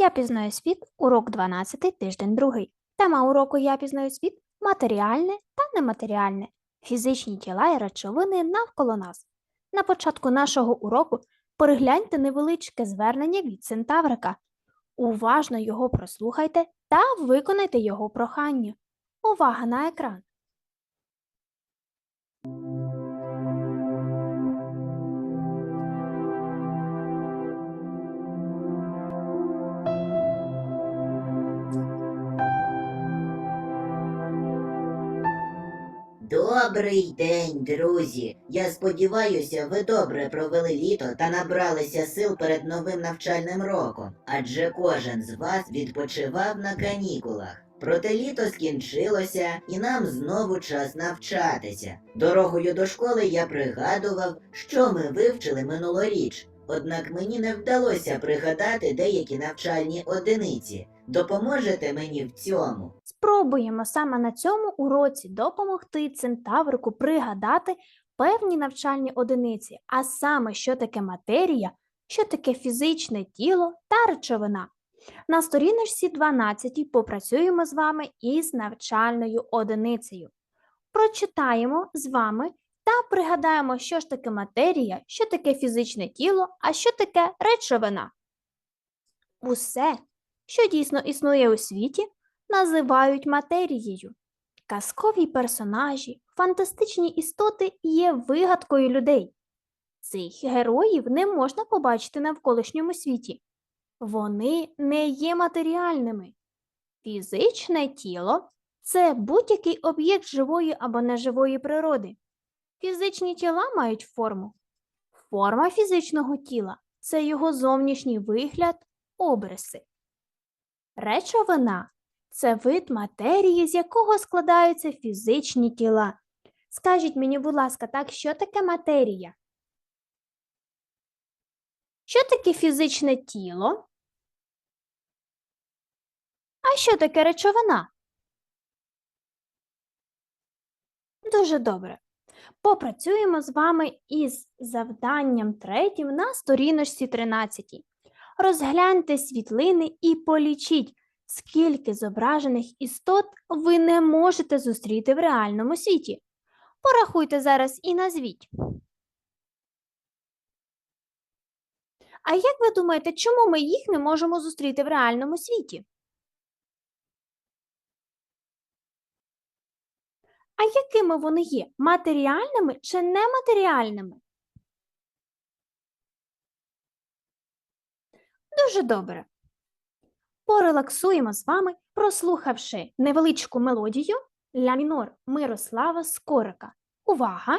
Я пізнаю світ, урок 12, тиждень 2. Тема уроку Я пізнаю світ матеріальне та нематеріальне, фізичні тіла і речовини навколо нас. На початку нашого уроку перегляньте невеличке звернення від Центаврика. Уважно його прослухайте та виконайте його прохання. Увага на екран! Добрий день, друзі! Я сподіваюся, ви добре провели літо та набралися сил перед новим навчальним роком, адже кожен з вас відпочивав на канікулах. Проте літо скінчилося, і нам знову час навчатися. Дорогою до школи я пригадував, що ми вивчили минулоріч. Однак мені не вдалося пригадати деякі навчальні одиниці. Допоможете мені в цьому? Спробуємо саме на цьому уроці допомогти центаврику пригадати певні навчальні одиниці, а саме, що таке матерія, що таке фізичне тіло та речовина. На сторіночці 12 попрацюємо з вами із навчальною одиницею. Прочитаємо з вами та пригадаємо, що ж таке матерія, що таке фізичне тіло, а що таке речовина. Усе, що дійсно існує у світі, називають матерією. Казкові персонажі, фантастичні істоти є вигадкою людей. Цих героїв не можна побачити на навколишньому світі. Вони не є матеріальними. Фізичне тіло це будь-який об'єкт живої або неживої природи. Фізичні тіла мають форму. Форма фізичного тіла це його зовнішній вигляд, обриси. Речовина це вид матерії, з якого складаються фізичні тіла. Скажіть мені, будь ласка, так, що таке матерія? Що таке фізичне тіло? А що таке речовина? Дуже добре. Попрацюємо з вами із завданням третім на сторіночці 13. Розгляньте світлини і полічіть, скільки зображених істот ви не можете зустріти в реальному світі. Порахуйте зараз і назвіть. А як ви думаєте, чому ми їх не можемо зустріти в реальному світі? А якими вони є? Матеріальними чи нематеріальними? Дуже добре. Порелаксуємо з вами, прослухавши невеличку мелодію ля мінор Мирослава Скорика. Увага!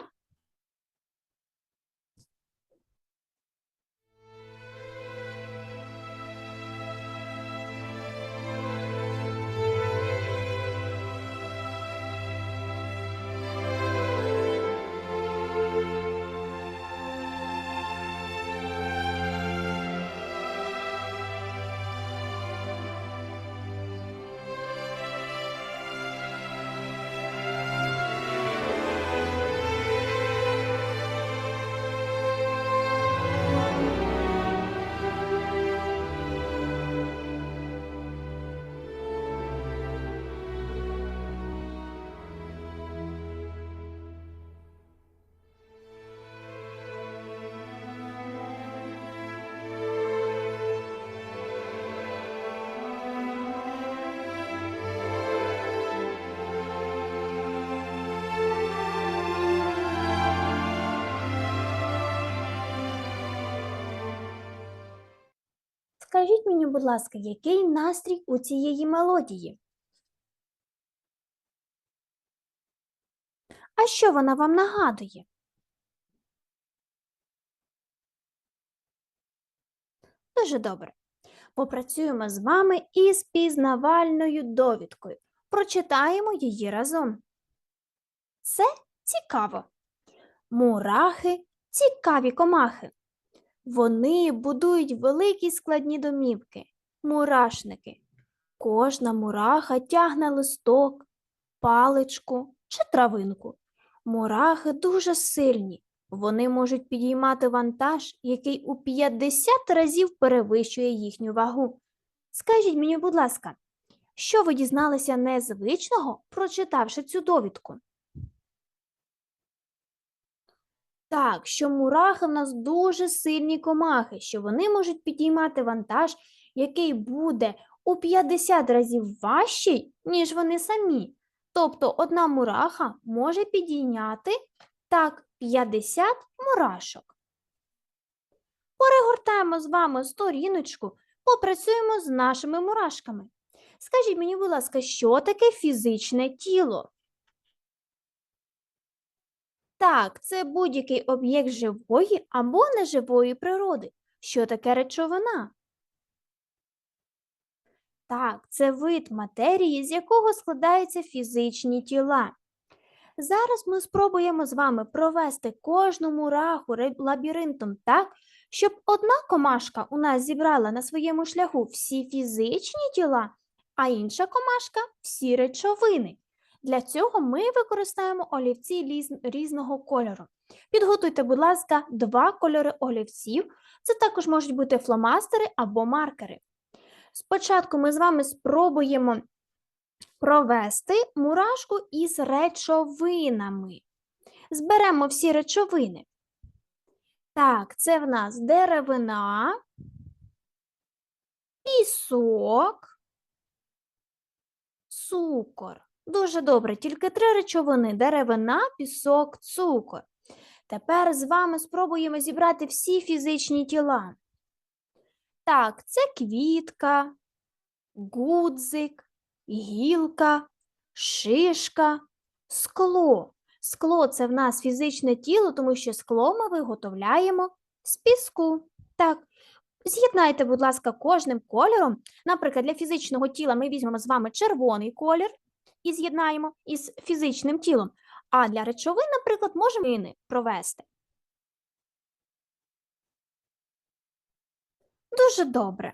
Скажіть мені, будь ласка, який настрій у цієї мелодії? А що вона вам нагадує? Дуже добре. Попрацюємо з вами із пізнавальною довідкою. Прочитаємо її разом. Це цікаво. Мурахи цікаві комахи. Вони будують великі складні домівки, мурашники. Кожна мураха тягне листок, паличку чи травинку. Мурахи дуже сильні. Вони можуть підіймати вантаж, який у 50 разів перевищує їхню вагу. Скажіть мені, будь ласка, що ви дізналися незвичного, прочитавши цю довідку? Так, що мурахи в нас дуже сильні комахи, що вони можуть підіймати вантаж, який буде у 50 разів важчий, ніж вони самі. Тобто одна мураха може підійняти так 50 мурашок. Перегортаємо з вами сторіночку, попрацюємо з нашими мурашками. Скажіть мені, будь ласка, що таке фізичне тіло? Так, це будь-який об'єкт живої або неживої природи. Що таке речовина? Так, це вид матерії, з якого складаються фізичні тіла. Зараз ми спробуємо з вами провести кожну мураху лабіринтом так, щоб одна комашка у нас зібрала на своєму шляху всі фізичні тіла, а інша комашка всі речовини. Для цього ми використаємо олівці різного кольору. Підготуйте, будь ласка, два кольори олівців. Це також можуть бути фломастери або маркери. Спочатку ми з вами спробуємо провести мурашку із речовинами. Зберемо всі речовини. Так, це в нас деревина, пісок, цукор. Дуже добре, тільки три речовини: деревина, пісок, цукор. Тепер з вами спробуємо зібрати всі фізичні тіла. Так, це квітка, гудзик, гілка, шишка, скло. Скло це в нас фізичне тіло, тому що скло ми виготовляємо з піску. Так, з'єднайте, будь ласка, кожним кольором. Наприклад, для фізичного тіла ми візьмемо з вами червоний колір і з'єднаємо із фізичним тілом. А для речовин, наприклад, можемо провести. Дуже добре.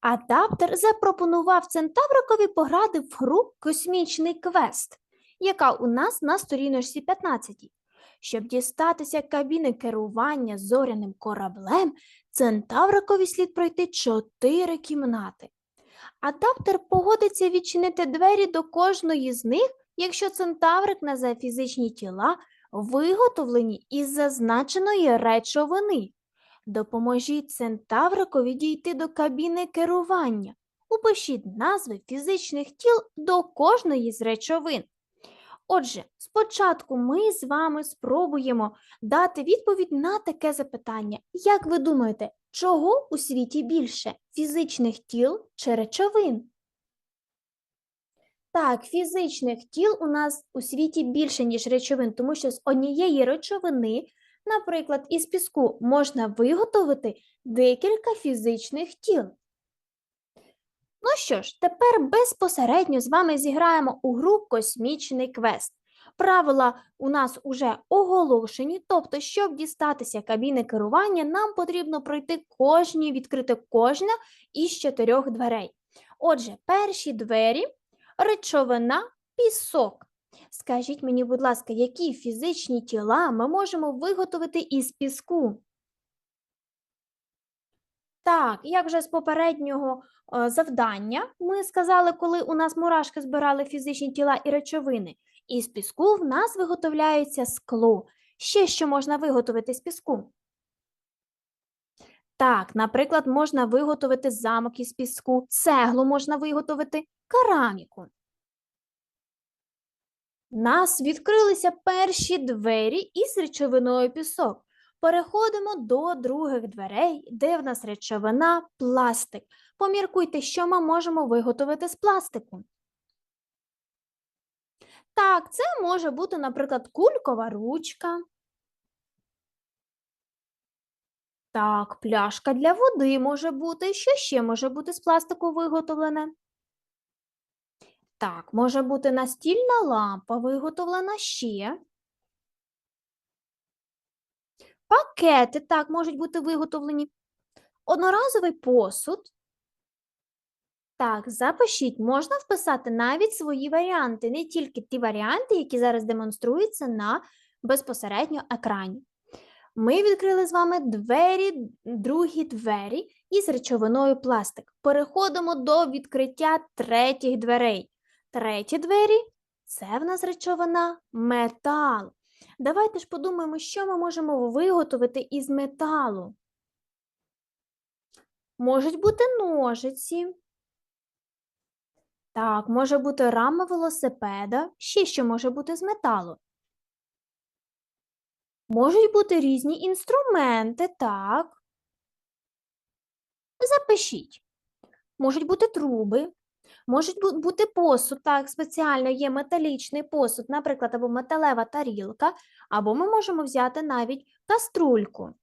Адаптер запропонував Центаврикові пограти в гру Космічний квест, яка у нас на сторіночці 15. Щоб дістатися кабіни керування зоряним кораблем, Центаврикові слід пройти чотири кімнати. Адаптер погодиться відчинити двері до кожної з них, якщо Центаврик назве фізичні тіла, виготовлені із зазначеної речовини. Допоможіть Центаврикові дійти до кабіни керування. Упишіть назви фізичних тіл до кожної з речовин. Отже, спочатку ми з вами спробуємо дати відповідь на таке запитання. Як ви думаєте, чого у світі більше фізичних тіл чи речовин? Так, фізичних тіл у нас у світі більше, ніж речовин, тому що з однієї речовини, наприклад, із піску, можна виготовити декілька фізичних тіл. Ну що ж, тепер безпосередньо з вами зіграємо у гру Космічний квест. Правила у нас уже оголошені, тобто, щоб дістатися кабіни керування, нам потрібно пройти кожні, відкрити кожна із чотирьох дверей. Отже, перші двері речовина, пісок. Скажіть мені, будь ласка, які фізичні тіла ми можемо виготовити із піску? Так, як вже з попереднього е, завдання ми сказали, коли у нас мурашки збирали фізичні тіла і речовини, із піску в нас виготовляється скло. Ще що можна виготовити з піску? Так, наприклад, можна виготовити замок із піску, цеглу можна виготовити, кераміку. Нас відкрилися перші двері із речовиною пісок. Переходимо до других дверей, де в нас речовина пластик. Поміркуйте, що ми можемо виготовити з пластику. Так, це може бути, наприклад, кулькова ручка. Так, пляшка для води може бути. Що ще може бути з пластику виготовлене? Так, може бути настільна лампа виготовлена ще. Пакети так можуть бути виготовлені. Одноразовий посуд. Так, запишіть, можна вписати навіть свої варіанти, не тільки ті варіанти, які зараз демонструються на безпосередньо екрані. Ми відкрили з вами двері, другі двері із речовиною пластик. Переходимо до відкриття третіх дверей. Треті двері це в нас речовина метал. Давайте ж подумаємо, що ми можемо виготовити із металу. Можуть бути ножиці. Так, може бути рама велосипеда. Ще що може бути з металу. Можуть бути різні інструменти, так. Запишіть. Можуть бути труби, можуть бути посуд, так, спеціально є металічний посуд, наприклад, або металева тарілка, або ми можемо взяти навіть каструльку.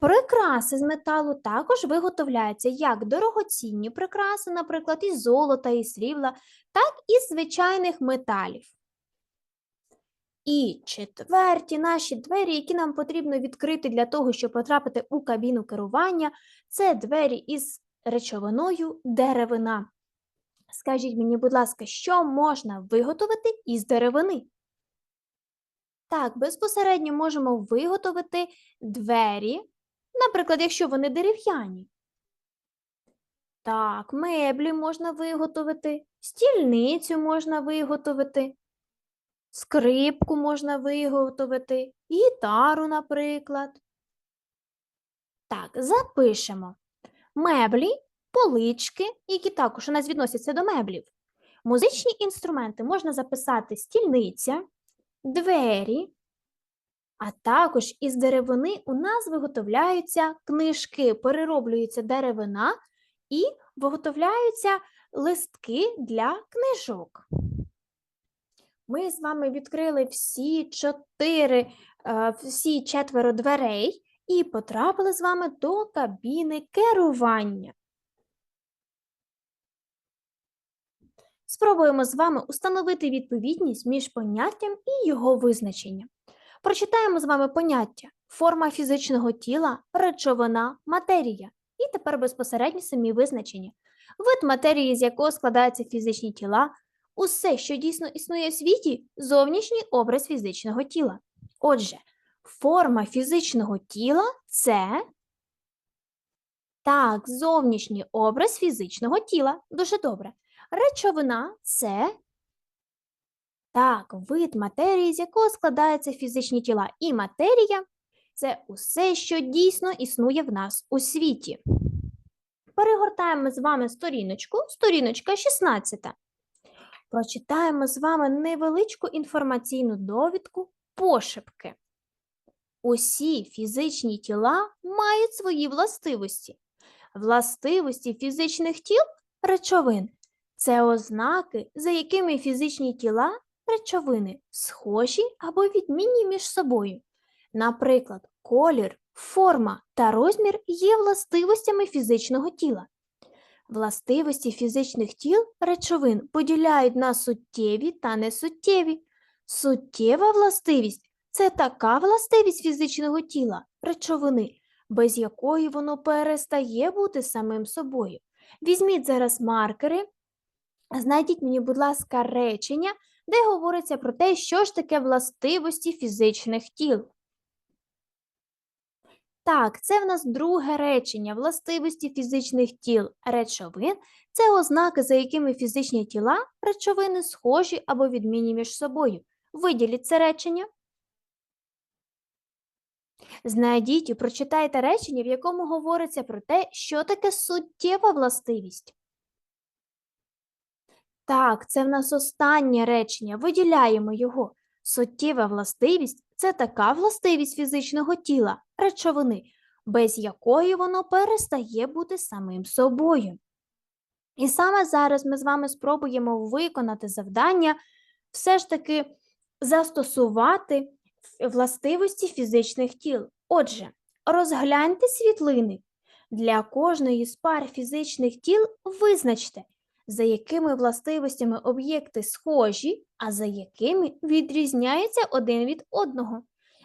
Прикраси з металу також виготовляються як дорогоцінні прикраси, наприклад, із золота і срібла, так і з звичайних металів. І четверті наші двері, які нам потрібно відкрити для того, щоб потрапити у кабіну керування, це двері із речовиною деревина. Скажіть мені, будь ласка, що можна виготовити із деревини? Так, безпосередньо можемо виготовити двері, наприклад, якщо вони дерев'яні. Так, меблі можна виготовити, стільницю можна виготовити. Скрипку можна виготовити, гітару, наприклад. Так, запишемо. Меблі, полички, які також у нас відносяться до меблів. Музичні інструменти можна записати стільниця, двері, а також із деревини у нас виготовляються книжки, перероблюється деревина і виготовляються листки для книжок. Ми з вами відкрили всі чотири, е, всі четверо дверей і потрапили з вами до кабіни керування. Спробуємо з вами установити відповідність між поняттям і його визначенням. Прочитаємо з вами поняття форма фізичного тіла, речовина, матерія. І тепер безпосередньо самі визначення. Вид матерії, з якого складаються фізичні тіла, Усе, що дійсно існує в світі, зовнішній образ фізичного тіла. Отже, форма фізичного тіла це так, зовнішній образ фізичного тіла. Дуже добре. Речовина це так, вид матерії, з якого складаються фізичні тіла. І матерія це усе, що дійсно існує в нас у світі. Перегортаємо з вами сторіночку, сторіночка 16. Прочитаємо з вами невеличку інформаційну довідку пошепки. Усі фізичні тіла мають свої властивості. Властивості фізичних тіл речовин це ознаки, за якими фізичні тіла речовини схожі або відмінні між собою. Наприклад, колір, форма та розмір є властивостями фізичного тіла. Властивості фізичних тіл речовин поділяють на суттєві та несуттєві. Суттєва властивість це така властивість фізичного тіла речовини, без якої воно перестає бути самим собою. Візьміть зараз маркери, знайдіть мені, будь ласка, речення, де говориться про те, що ж таке властивості фізичних тіл. Так, це в нас друге речення. Властивості фізичних тіл речовин це ознаки, за якими фізичні тіла речовини схожі або відмінні між собою. Виділіть це речення. Знайдіть і прочитайте речення, в якому говориться про те, що таке суттєва властивість. Так, це в нас останнє речення. Виділяємо його. Суттєва властивість це така властивість фізичного тіла, речовини, без якої воно перестає бути самим собою. І саме зараз ми з вами спробуємо виконати завдання, все ж таки застосувати властивості фізичних тіл. Отже, розгляньте світлини. Для кожної з пар фізичних тіл визначте, за якими властивостями об'єкти схожі, а за якими відрізняються один від одного.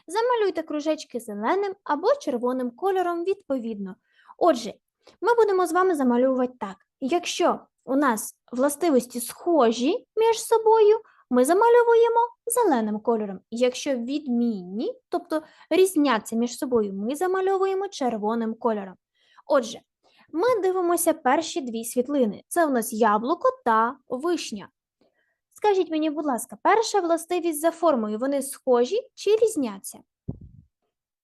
Замалюйте кружечки зеленим або червоним кольором відповідно. Отже, ми будемо з вами замалювати так. Якщо у нас властивості схожі між собою, ми замальовуємо зеленим кольором. Якщо відмінні, тобто різняться між собою, ми замальовуємо червоним кольором. Отже, ми дивимося перші дві світлини. Це у нас яблуко та вишня. Скажіть мені, будь ласка, перша властивість за формою, вони схожі чи різняться?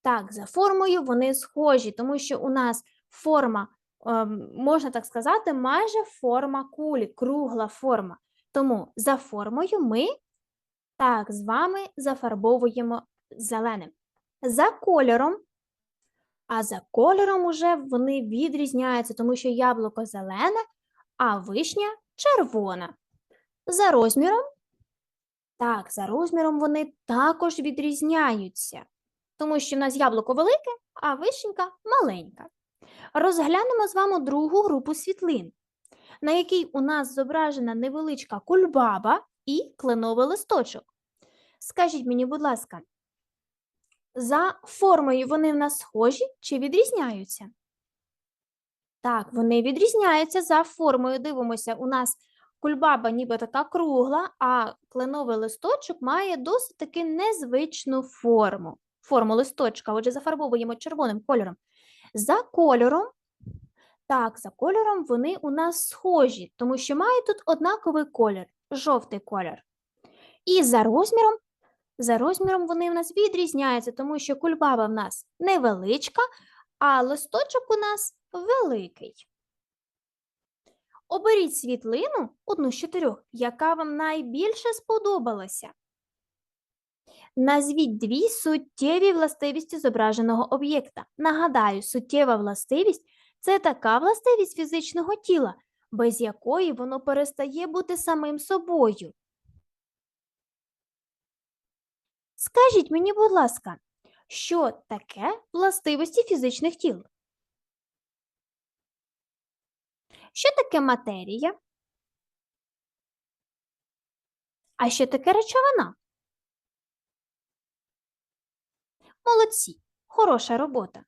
Так, за формою вони схожі, тому що у нас форма, ем, можна так сказати, майже форма кулі, кругла форма. Тому за формою ми так з вами зафарбовуємо зеленим. За кольором, а за кольором уже вони відрізняються, тому що яблуко зелене, а вишня червона. За розміром, так, за розміром вони також відрізняються, тому що в нас яблуко велике, а вишенька маленька. Розглянемо з вами другу групу світлин, на якій у нас зображена невеличка кульбаба і кленовий листочок. Скажіть мені, будь ласка, за формою вони в нас схожі чи відрізняються? Так, вони відрізняються за формою. Дивимося, у нас кульбаба ніби така кругла, а кленовий листочок має досить таки незвичну форму. Форму листочка, отже, зафарбовуємо червоним кольором. За кольором, так, за кольором вони у нас схожі, тому що мають тут однаковий колір, жовтий колір. І за розміром, за розміром вони в нас відрізняються, тому що кульбаба в нас невеличка, а листочок у нас великий. Оберіть світлину, одну з чотирьох, яка вам найбільше сподобалася. Назвіть дві суттєві властивості зображеного об'єкта. Нагадаю, суттєва властивість це така властивість фізичного тіла, без якої воно перестає бути самим собою. Скажіть мені, будь ласка, що таке властивості фізичних тіл? Що таке матерія? А що таке речовина? Молодці, хороша робота.